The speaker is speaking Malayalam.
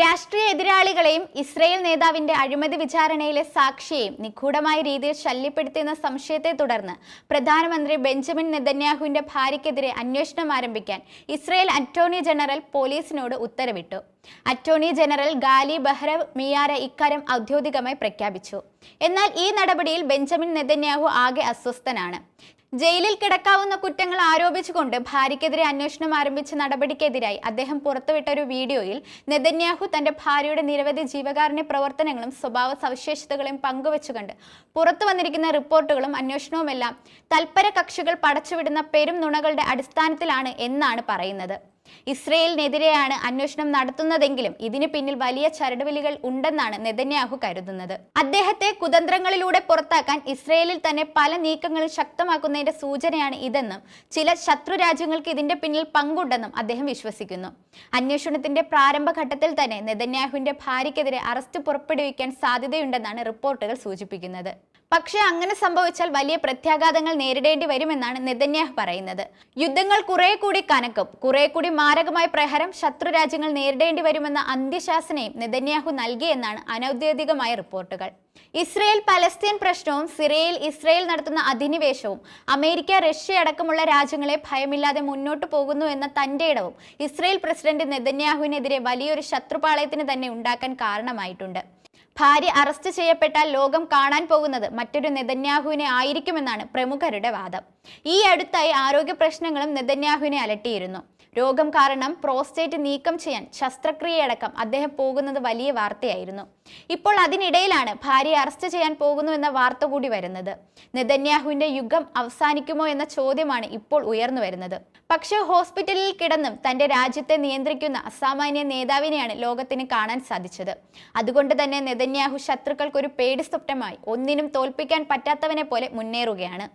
രാഷ്ട്രീയ എതിരാളികളെയും ഇസ്രയേൽ നേതാവിന്റെ അഴിമതി വിചാരണയിലെ സാക്ഷിയെയും നിഗൂഢമായ രീതിയിൽ ശല്യപ്പെടുത്തിയെന്ന സംശയത്തെ തുടർന്ന് പ്രധാനമന്ത്രി ബെഞ്ചമിൻ നെതന്യാഹുവിന്റെ ഭാര്യയ്ക്കെതിരെ അന്വേഷണം ആരംഭിക്കാൻ ഇസ്രയേൽ അറ്റോർണി ജനറൽ പോലീസിനോട് ഉത്തരവിട്ടു. അറ്റോർണി ജനറൽ ഗാലി ബഹ്റവ് മിയാര ഇക്കാര്യം ഔദ്യോഗികമായി പ്രഖ്യാപിച്ചു. എന്നാൽ ഈ നടപടിയിൽ ബെഞ്ചമിൻ നെതന്യാഹു ആകെ അസ്വസ്ഥനാണ്. ജയിലിൽ കിടക്കാവുന്ന കുറ്റങ്ങൾ ആരോപിച്ചുകൊണ്ട് ഭാര്യയ്ക്കെതിരെ അന്വേഷണം ആരംഭിച്ച നടപടിക്കെതിരായി അദ്ദേഹം പുറത്തുവിട്ട ഒരു വീഡിയോയിൽ നെതന്യാഹു തന്റെ ഭാര്യയുടെ നിരവധി ജീവകാരുണ്യ പ്രവർത്തനങ്ങളും സ്വഭാവ സവിശേഷതകളെയും പങ്കുവച്ചുകൊണ്ട് പുറത്തു വന്നിരിക്കുന്ന റിപ്പോർട്ടുകളും അന്വേഷണവുമെല്ലാം തൽപര കക്ഷികൾ പടച്ചുവിടുന്ന പെരും നുണകളുടെ അടിസ്ഥാനത്തിലാണ് എന്നാണ് പറയുന്നത്. ഇസ്രയേലിനെതിരെയാണ് അന്വേഷണം നടത്തുന്നതെങ്കിലും ഇതിന് പിന്നിൽ വലിയ ചരടുവലികൾ ഉണ്ടെന്നാണ് നെതന്യാഹു കരുതുന്നത്. അദ്ദേഹത്തെ കുതന്ത്രങ്ങളിലൂടെ പുറത്താക്കാൻ ഇസ്രയേലിൽ തന്നെ പല നീക്കങ്ങളും ശക്തമാക്കുന്നതിന്റെ സൂചനയാണ് ഇതെന്നും ചില ശത്രു രാജ്യങ്ങൾക്ക് ഇതിന്റെ പിന്നിൽ പങ്കുണ്ടെന്നും അദ്ദേഹം വിശ്വസിക്കുന്നു. അന്വേഷണത്തിന്റെ പ്രാരംഭഘട്ടത്തിൽ തന്നെ നെതന്യാഹുവിന്റെ ഭാര്യയ്ക്കെതിരെ അറസ്റ്റ് പുറപ്പെടുവിക്കാൻ സാധ്യതയുണ്ടെന്നാണ് റിപ്പോർട്ടുകൾ സൂചിപ്പിക്കുന്നത്. പക്ഷേ അങ്ങനെ സംഭവിച്ചാൽ വലിയ പ്രത്യാഘാതങ്ങൾ നേരിടേണ്ടി വരുമെന്നാണ് നെതന്യാഹ് പറയുന്നത്. യുദ്ധങ്ങൾ കുറെ കൂടി കനക്കും. കുറെ കൂടി മാരകമായ പ്രഹരം ശത്രു രാജ്യങ്ങൾ നേരിടേണ്ടി വരുമെന്ന അന്ത്യശാസനയും നെതന്യാഹു നൽകിയെന്നാണ് അനൌദ്യോഗികമായ റിപ്പോർട്ടുകൾ. ഇസ്രയേൽ പലസ്തീൻ പ്രശ്നവും സിറിയയിൽ ഇസ്രയേൽ നടത്തുന്ന അധിനിവേശവും അമേരിക്ക റഷ്യ അടക്കമുള്ള രാജ്യങ്ങളെ ഭയമില്ലാതെ മുന്നോട്ടു പോകുന്നു എന്ന തന്റെ ഇടവും ഇസ്രയേൽ പ്രസിഡന്റ് നെതന്യാഹുവിനെതിരെ വലിയൊരു ശത്രുപാളയത്തിന് തന്നെ ഉണ്ടാക്കാൻ കാരണമായിട്ടുണ്ട്. ഭാര്യ അറസ്റ്റ് ചെയ്യപ്പെട്ടാൽ ലോകം കാണാൻ പോകുന്നത് മറ്റൊരു നെതന്യാഹുവിനെ ആയിരിക്കുമെന്നാണ് പ്രമുഖരുടെ വാദം. ഈ അടുത്തായി ആരോഗ്യ പ്രശ്നങ്ങളും നെതന്യാഹുവിനെ അലട്ടിയിരുന്നു. രോഗം കാരണം പ്രോസ്റ്റേറ്റ് നീക്കം ചെയ്യാൻ ശസ്ത്രക്രിയയടക്കം അദ്ദേഹം പോകുന്നത് വലിയ വാർത്തയായിരുന്നു. ഇപ്പോൾ അതിനിടയിലാണ് ഭാര്യയെ അറസ്റ്റ് ചെയ്യാൻ പോകുന്നു എന്ന വാർത്ത കൂടി വരുന്നത്. നെതന്യാഹുവിന്റെ യുഗം അവസാനിക്കുമോ എന്ന ചോദ്യമാണ് ഇപ്പോൾ ഉയർന്നു വരുന്നത്. പക്ഷേ ഹോസ്പിറ്റലിൽ കിടന്നും തന്റെ രാജ്യത്തെ നിയന്ത്രിക്കുന്ന അസാമാന്യ നേതാവിനെയാണ് ലോകത്തിന് കാണാൻ സാധിച്ചത്. അതുകൊണ്ട് തന്നെ നെതന്യാഹു ശത്രുക്കൾക്കൊരു പേടി സ്വപ്നമായി ഒന്നിനും തോൽപ്പിക്കാൻ പറ്റാത്തവനെ പോലെ മുന്നേറുകയാണ്.